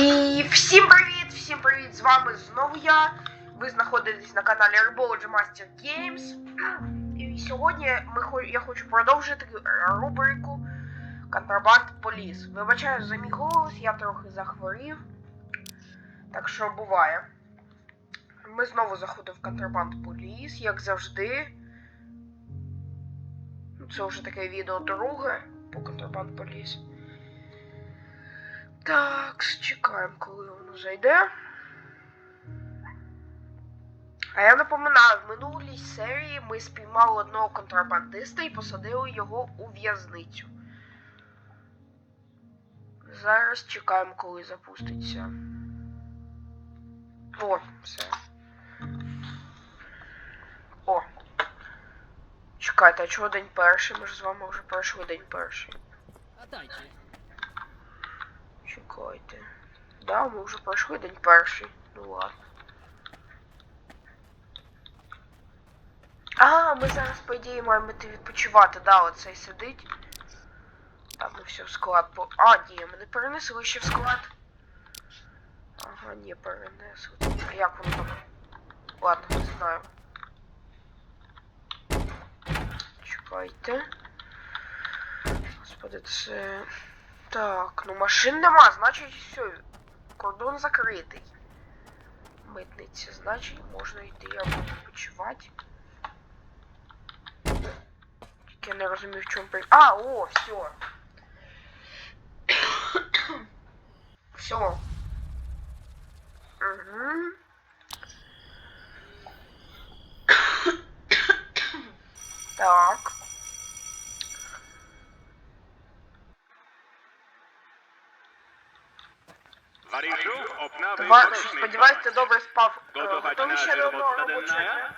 І всім привіт! Всім привіт! З вами знову я. Ви знаходитесь на каналі Herbology Master Games. І сьогодні ми я хочу продовжити рубрику Контрабанд Поліс. Вибачаю за мій голос, я трохи захворів. Так що буває. Ми знову заходимо в Контрабанд Поліс, як завжди. Це вже таке відео друге по Контрабанд Поліс. Так, чекаємо, коли воно зайде. А я напоминаю, в минулій серії ми спіймали одного контрабандиста і посадили його у в'язницю. Зараз чекаємо, коли запуститься. О, все. О. Чекайте, а чого день перший? Ми ж з вами вже пройшли день перший. Чекайте. Да, ми вже пройшли день перший. Ну ладно. А, ми зараз, по ідеї, маємо йти відпочивати. Да, оцей сидить. Так, ми все в склад по. А, ні, ми не перенесли ще в склад. Ага, ні, перенесли. А як воно там? Ладно, не знаю. Чекайте. Господи, це. Так, ну машин нема, значить все. Кордон закритий. Митниця, значить можна йти або відпочивати. Тільки я не розумію, в чому при. А, о, все. все. Угу. так. Обнави Сподіваюсь, ти добре спав. Е, Готові ще до одного робочого дня?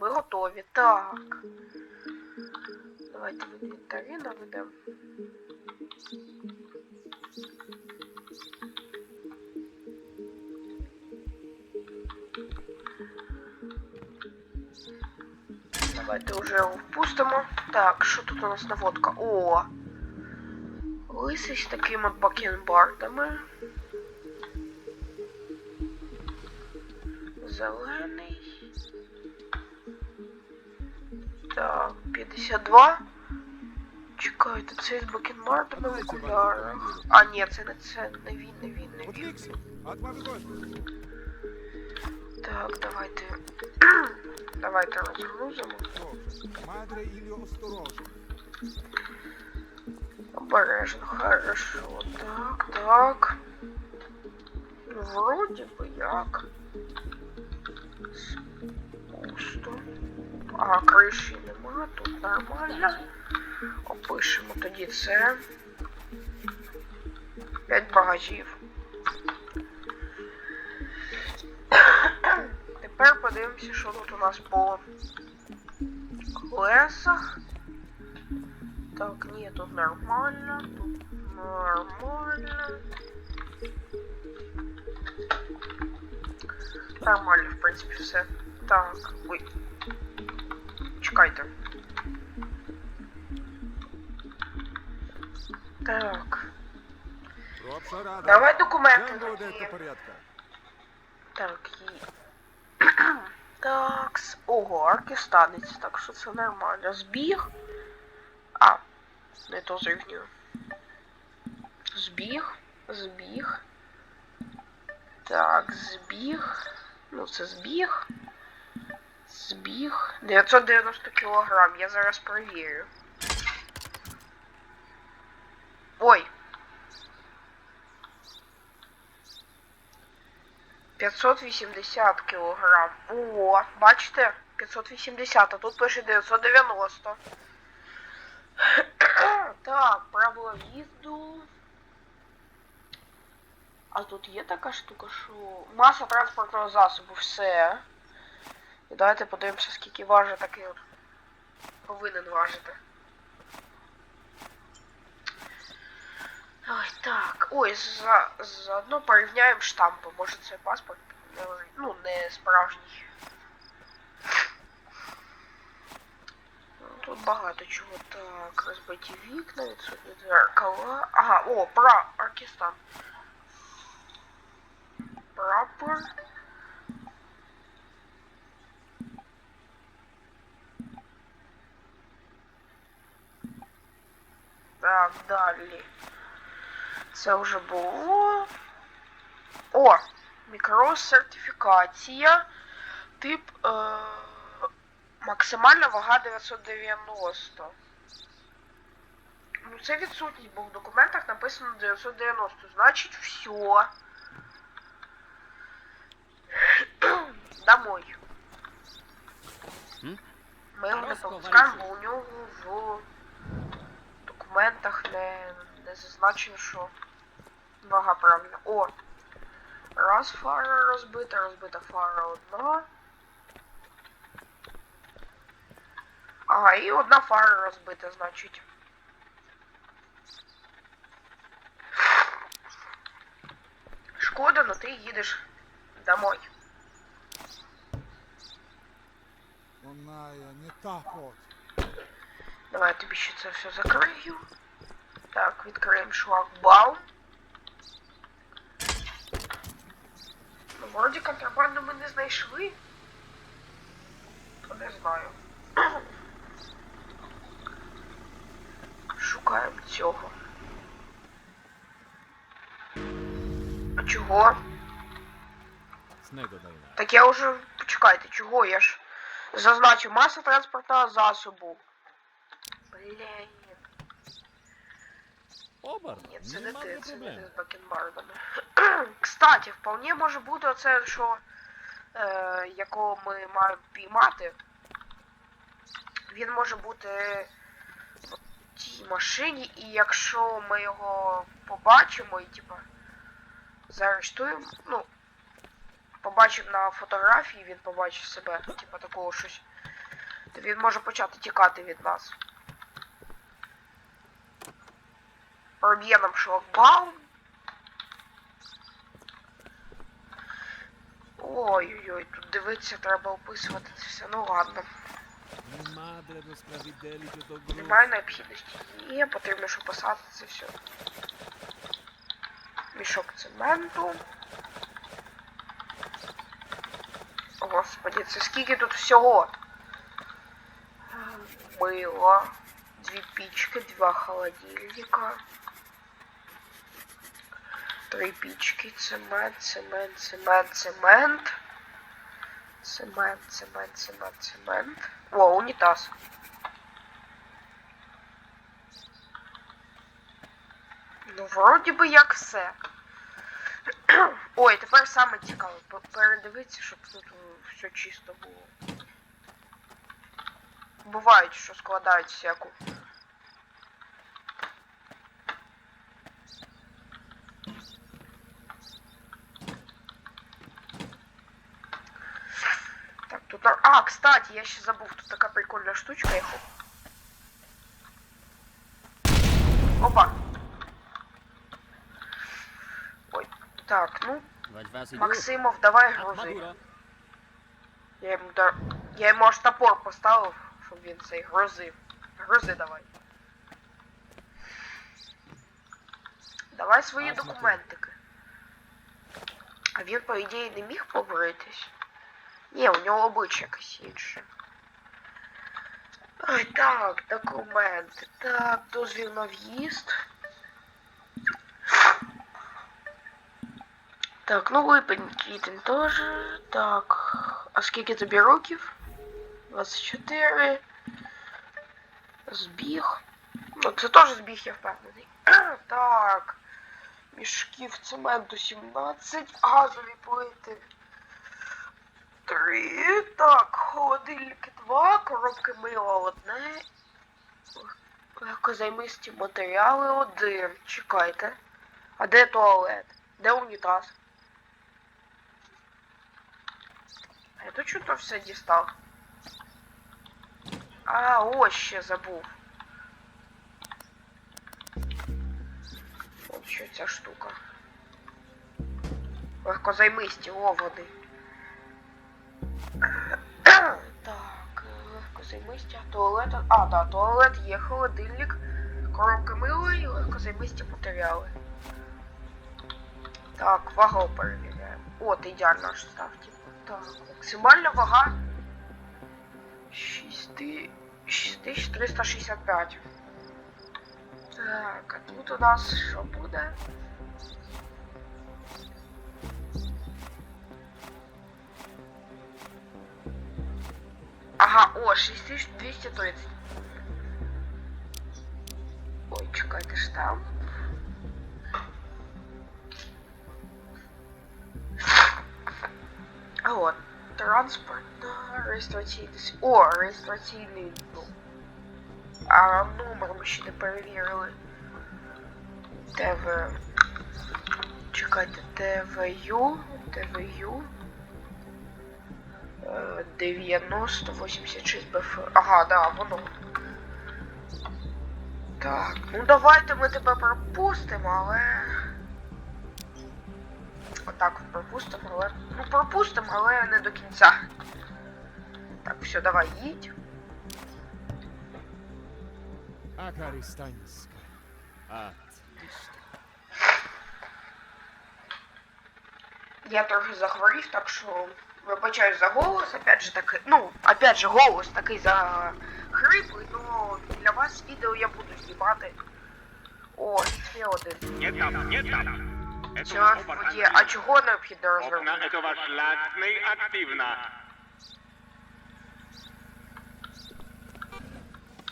Ми готові, так. Давайте в інвентарі наведемо. Давайте його впустимо. Так, що тут у нас наводка? О! Лисий з такими бакенбардами. Зелений. Так, 52. Чекайте, це з бакенбардами в окулярах. А, ні, це не це, не він, не він, не він. Отвлекся. Отморозь. Так, давайте. давайте розгрузимо. Мадре или осторожно. Обережно, хорошо. Так, так. Вроді би як. А, криші нема, тут нормально. Опишемо тоді це. П'ять багажів. Тепер подивимося, що тут у нас по колесах. Так, ні, тут нормально, тут нормально. Нормально, в принципі, все. Так, ой. Чекайте. Так. Давай документи. Порядка. Так, і... Так, ого, аркістанець, так що це нормально. Збіг. А, не то зрівнюю. Збіг, збіг. Так, збіг. Ну, це збіг. Збіг. 990 кілограм, я зараз перевірю. Ой, 580 кілограм. О, бачите? 580, а тут пише 990. так, правила в'їзду. А тут є така штука, що. Маса транспортного засобу, все. І давайте подивимося, скільки важить такий от. Повинен важити. Ой, так. Ой, за, заодно порівняємо штампи. Може це паспорт ну, не справжній. Ну, Тут багато чого. Так, розбиті вікна, відсутні дзеркала. Ага, о, пра, Аркістан. Прапор. Так, далі. Це вже було. О! Мікросертифікація. Тип е, максимальна вага 990. Ну, це відсутність, бо в документах написано 990. Значить, все. Домой. Ми його не пропускаємо, бо у нього в документах не, не зазначено, що вага правильна. О! Раз фара розбита, розбита фара одна. Ага, і одна фара розбита, значить. Шкода, но ти їдеш домой. Вона не так от. Давай я тобі ще це все закрию. Так, відкриємо шлагбаум. Ну, вроді контрабанду ми не знайшли. То не знаю. Шукаємо цього. А чого? Так я вже почекайте, чого я ж зазначив маса транспортного засобу. Блін. Обер, Ні, це не ти, це не ти з бакенбардами. Кстати, вполне може бути оце, що е, якого ми маємо піймати. Він може бути в тій машині, і якщо ми його побачимо і типа заарештуємо, ну, побачимо на фотографії, він побачить себе, типа такого щось, то він може почати тікати від нас. Проб'є нам шлагбаум. Ой-ой-ой, тут дивитися треба описувати це. Ну ладно. Немає необхідності. Є, потрібно, щоб писати це все. Мішок цементу. Господи, це скільки тут всього? Мило. Дві пічки, два холодильника. Три пічки, цемент, цемент, цемент, цемент. Цемент, цемент, цемент, цемент. О, унітаз. Ну, вроді би як все. Ой, тепер саме цікаве. Передивитися, щоб тут е, все чисто було. Бувають, що складають всяку. Так, тут... на- А, кстати, я ще забув, тут така прикольна штучка, я Опа. Ой, так, ну, Максимов, давай грузи. Я йому да... Я йому аж топор поставив, щоб він цей грузив. Грузи давай. Давай свої документики. А він, по ідеї, не міг побритись. Ні, у нього обличчя якесь інше. Ой, так, документи. Так, дозвіл на в'їзд. Так, ну липень квітень теж. Так. А скільки тобі років? 24. Збіг. Ну, це теж збіг, я впевнений. Так. Мішків цементу 17. Газові плити. 3. Так, холодильники 2. Коробки мила одне. Легкозаймисті матеріали один. Чекайте. А де туалет? Де унітаз? Я тут що-то все дістав. А, ось ще забув. От що ця штука. Легкозаймисті, о, води. Так, легкозаймисті, туалет. А, да, туалет є, холодильник, коробка мила і легкозаймисті матеріали. Так, вагу перевіряємо. О, ти ідеально аж став, типу. Так, максимальна вага. 6365. Так, а тут у нас що буде? Ага, о, 6230. Ой, чекайте ж там. А от, транспортна реєстраційний. с- О, реєстраційний. Ну. А номер ми ще не перевірили. ТВ. Чекайте, ТВЮ. ТВЮ. Е, 90 86 БФ. Ага, да, воно. Так, ну давайте ми тебе пропустимо, але. Отак от пропустимо, але. Ну пропустимо, але не до кінця. Так, все, давай, їдь. Акаристанська. Я трохи захворів, так що вибачаю за голос, опять же таки, ну, опять же, голос такий за хриплий, но для вас відео я буду знімати. О, ще один. Nie tam, nie tam. Это Чого оба в воді? А чого необхідно Okna розробити? это ваш латный активно.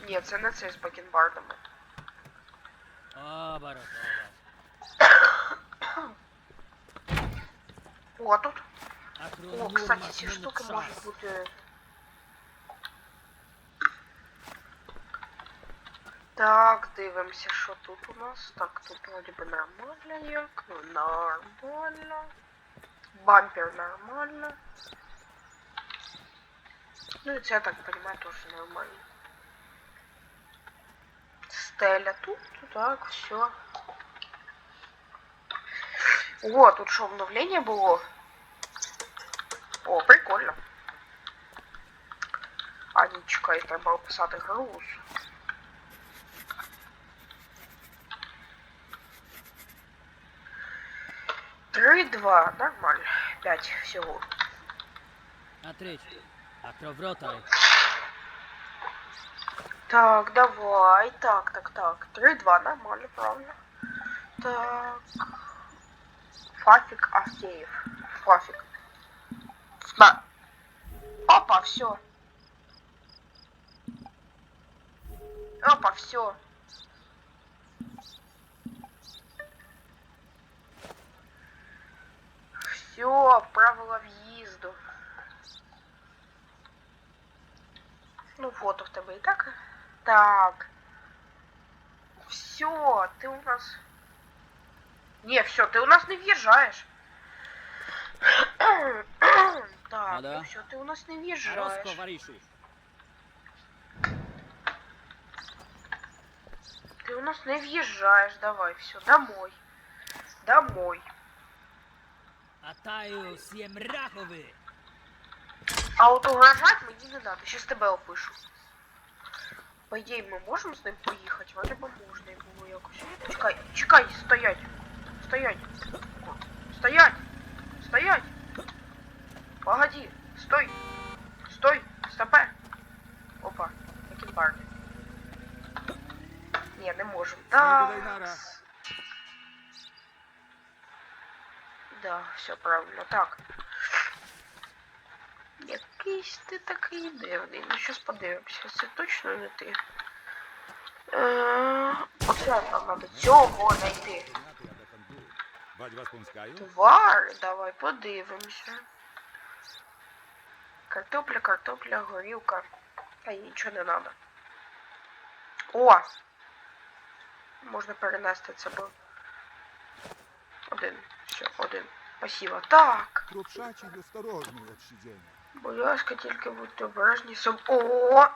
Ні, це не це з бакенбардами. О, барахова. О, тут. О, Акронурмас кстати, ці штуки Менцас. можуть бути. Так, дивимося, що тут у нас. Так, тут вроді би нормально як. Ну, нормально. Бампер нормально. Ну і це, я так понимаю, теж нормально. Стеля тут, так, все. О, тут що, обновлення було? О, прикольно. А, ні, чекай, треба описати груз. Три, два, нормально. П'ять всього. Атрич. Акровротай. Так, давай. Так, так, так. Три, два, нормально, правильно. Так. Фафик Авдеев. Фафик. Сма. Опа, все. Опа, все. Все, правила в'їзду. Ну, фото в тебе і так. Так. Все, ты у нас... Не, все, ты у нас не въезжаешь. так, Ну да. ну все, ты у нас не Роско, въезжаешь. варишу. Ты у нас не въезжаешь, давай, все, домой. Домой. Атаю сємрахови. А вот угрожать мне не надо, сейчас тебе опишу. По идее, мы можем с ним поїхати? Вроде бы можна і було якось. Чекай, чекай, стоять. Стоять. Стоять. Стоять. Погоди. Стой. Стой. Стопе. Опа. Який барний. Ні, не можемо. Да. Да, все правильно. Так. Якийсь ти такий дивний. Ну щас подивимося. Це точно не ти. Е, Оце нам треба цього знайти. Твари, давай подивимося. Картопля, картопля, горілка. Та й нічого не треба. О! Можна перенести це бо. Один. Все, один. Спасибо. Так. Крупшачий осторожний від щадення. Будь ласка, тільки будьте обережні соб. О!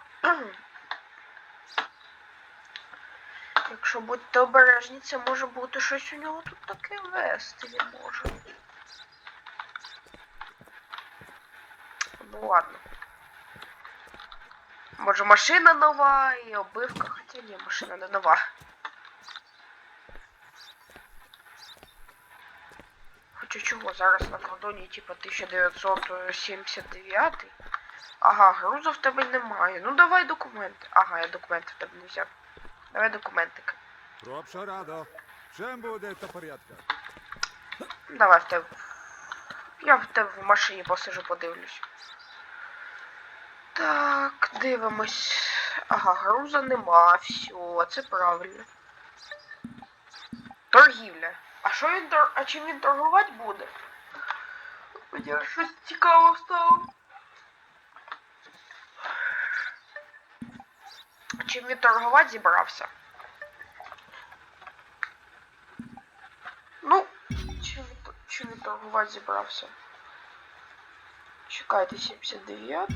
Якщо будьте обережні, це може бути щось у нього тут таке вести він може. Ну ладно. Може машина нова і обивка, хоча ні, машина не нова. Хоч чого зараз на кордоні, типа 1979? Ага, грузу в тебе немає. Ну давай документи. Ага, я документи в тебе не взяв. Давай документики. Пропша радо. Всем буде до порядка. Давай в тебе. Я в тебе в машині посижу, подивлюсь. Так, дивимось. Ага, груза нема, все, це правильно. Торгівля. А що він тор... А чим він торгувати буде? Мені щось цікаво стало. Чим він торгувати зібрався? Ну, чим, чим він торгувати зібрався? Чекайте, 79.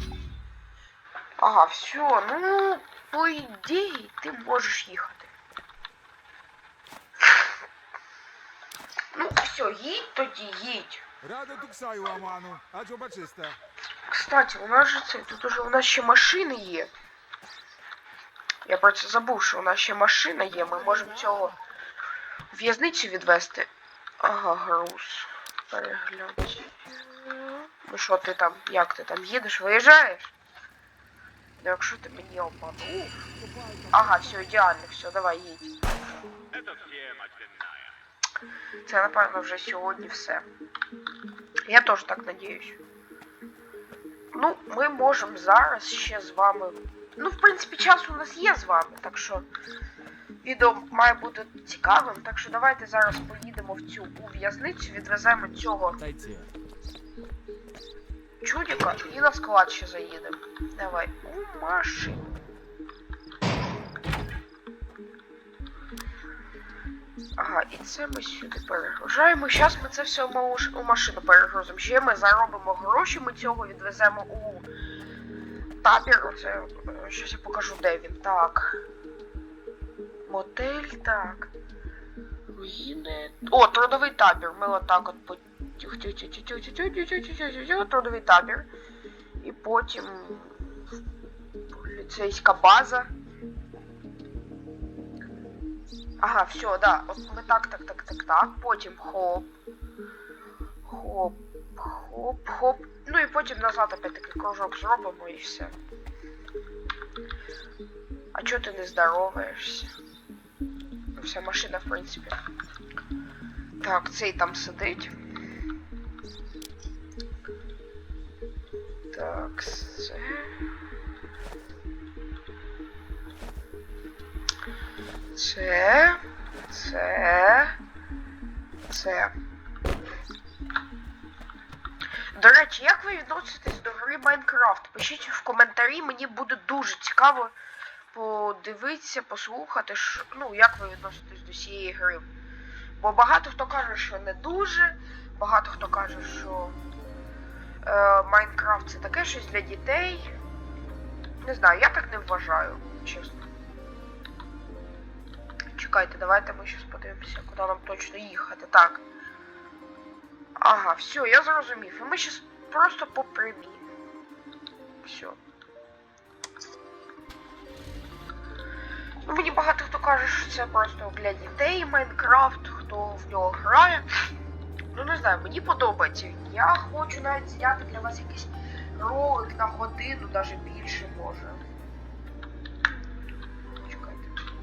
Ага, все, ну, по ідеї, ти можеш їхати. Ну, все, їдь тоді, їдь. Радо туксаю аману, а чубачиста. Кстати, у нас же це, тут уже у нас ще машини є. Я про це забув, що у нас ще машина є, ми можемо цього в'язницю відвести. Ага, груз. Переглянь. Ну що ти там, як ти там їдеш, виїжджаєш? Ну якщо ти мені обманув. Ага, все, ідеально, все, давай їдь. Це, напевно, вже сьогодні все. Я теж так надіюсь. Ну, ми можемо зараз ще з вами. Ну, в принципі, час у нас є з вами, так що відео має бути цікавим. Так що давайте зараз поїдемо в цю у в'язницю, відвеземо цього чудика і на склад ще заїдемо. Давай. У машині. Ага, і це ми сюди перегружаємо. Зараз ми це все у машину перегрузимо. Ще ми заробимо гроші, ми цього відвеземо у табір. Оце е, щось я покажу, де він. Так. Мотель, так. Руїни. О, трудовий табір. Ми отак от Трудовий табір. І потім поліцейська база. Ага, все, да. От ми так, так, так, так, так. Потім хоп. Хоп, хоп, хоп. Ну і потім назад опять такий кружок зробимо і все. А чого ти не здороваєшся? Ну, вся машина, в принципі. Так, цей там сидить. Так, це. Це. Це. До речі, як ви відноситесь до гри Майнкрафт? Пишіть в коментарі, мені буде дуже цікаво подивитися, послухати, що, ну, як ви відноситесь до цієї гри. Бо багато хто каже, що не дуже, багато хто каже, що Майнкрафт це таке щось для дітей. Не знаю, я так не вважаю, чесно. Чекайте, давайте ми щас подивимося, куди нам точно їхати. Так. Ага, все, я зрозумів. І ми щас просто по прямій. Все. Ну, мені багато хто каже, що це просто для дітей Майнкрафт, хто в нього грає. Ну не знаю, мені подобається. Я хочу навіть зняти для вас якийсь ролик на годину, навіть більше може.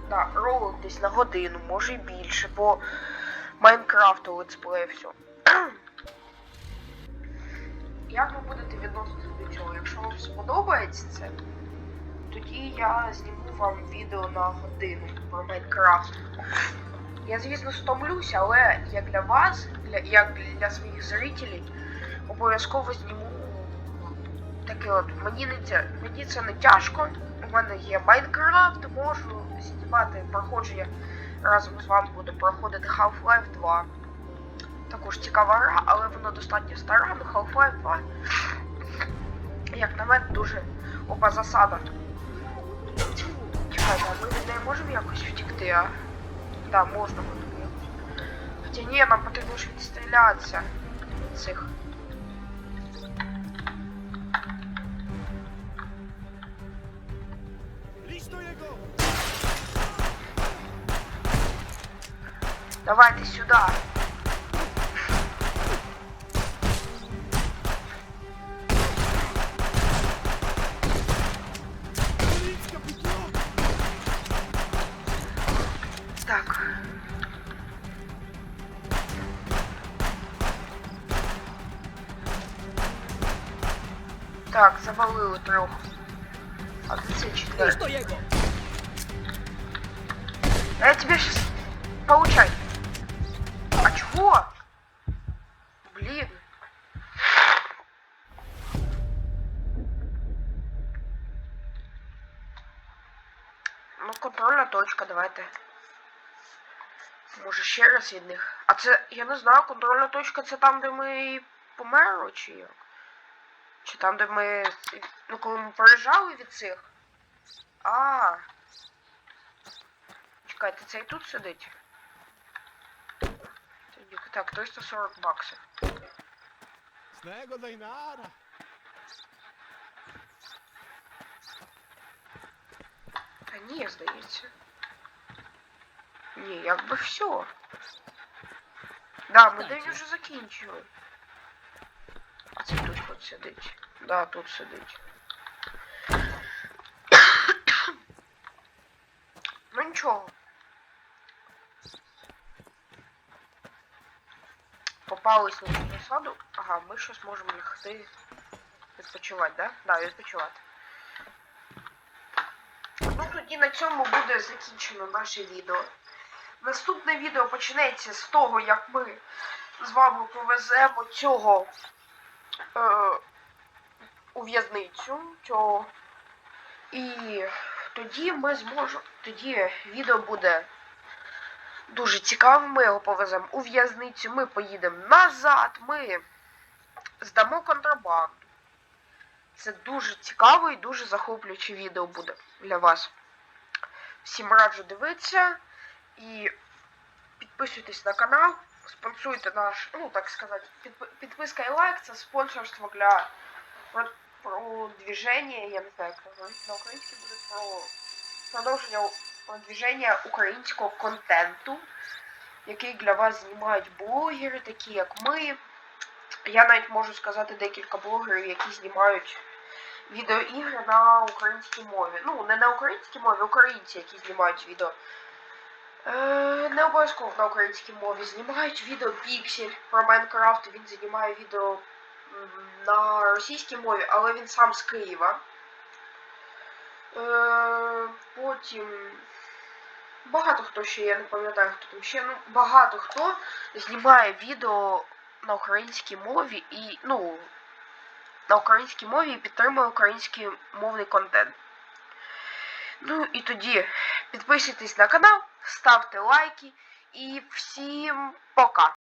Да, ролик десь на годину, може і більше, по Майнкрафту летсплею все. Як ви будете відноситися до цього? Якщо вам сподобається це, тоді я зніму вам відео на годину про Майнкрафт. Я, звісно, стомлюся, але як для вас, для, як для своїх зрителів, обов'язково зніму таке от. Мені не тя... мені це не тяжко. У мене є Майнкрафт, можу знімати проходження разом з вами буду проходити Half-Life 2. Також цікава гра, але вона достатньо стара, ну Half-Life 2. Як на мене, дуже опа засада. Чекайте, а ми від неї можемо якось втікти, а? Да, можна буде. Хоча ні, нам потрібно ж відстрілятися від цих. Лізь до його! Давайте сюди. Завалили трьох. А це четвертий? Что jego? Я тебе сейчас... Получай. А чего? Блин. Ну, контрольна точка, давайте. Може ще раз від них. А це, я не знаю, контрольна точка це там, де ми померли, чи як? Чи там, де ми. Ну, коли ми проїжджали від цих. А. Чекайте, це і тут сидить? Так, 340 баксів. Tego Dajnara. Та ні, здається. Ні, якби все. Да, ми день вже закінчили. Сидить. Да, тут сидить. ну нічого. Попались на засаду. Ага, ми щось можемо лягти відпочивати, да? Да, відпочивати. Ну тоді на цьому буде закінчено наше відео. Наступне відео почнеться з того, як ми з вами повеземо цього е, у в'язницю. Цього. І тоді ми зможемо. Тоді відео буде дуже цікаве. Ми його повеземо у в'язницю, ми поїдемо назад, ми здамо контрабанду. Це дуже цікаве і дуже захоплююче відео буде для вас. Всім раджу дивитися і підписуйтесь на канал, спонсуйте наш, ну так сказати, підписка і лайк це спонсорство для про- продвіження, я не знаю, як на українській буде про продовження продвіження українського контенту, який для вас знімають блогери, такі як ми. Я навіть можу сказати декілька блогерів, які знімають відеоігри на українській мові. Ну, не на українській мові, українці, які знімають відео. Е, не обов'язково на українській мові. Знімають відео Піксель про Майнкрафт. Він знімає відео на російській мові, але він сам з Києва. Е, потім. Багато хто ще, я не пам'ятаю, хто там ще. Ну, багато хто знімає відео на українській мові і, ну, на українській мові і підтримує український мовний контент. Ну і тоді підписуйтесь на канал, ставте лайки і всім пока!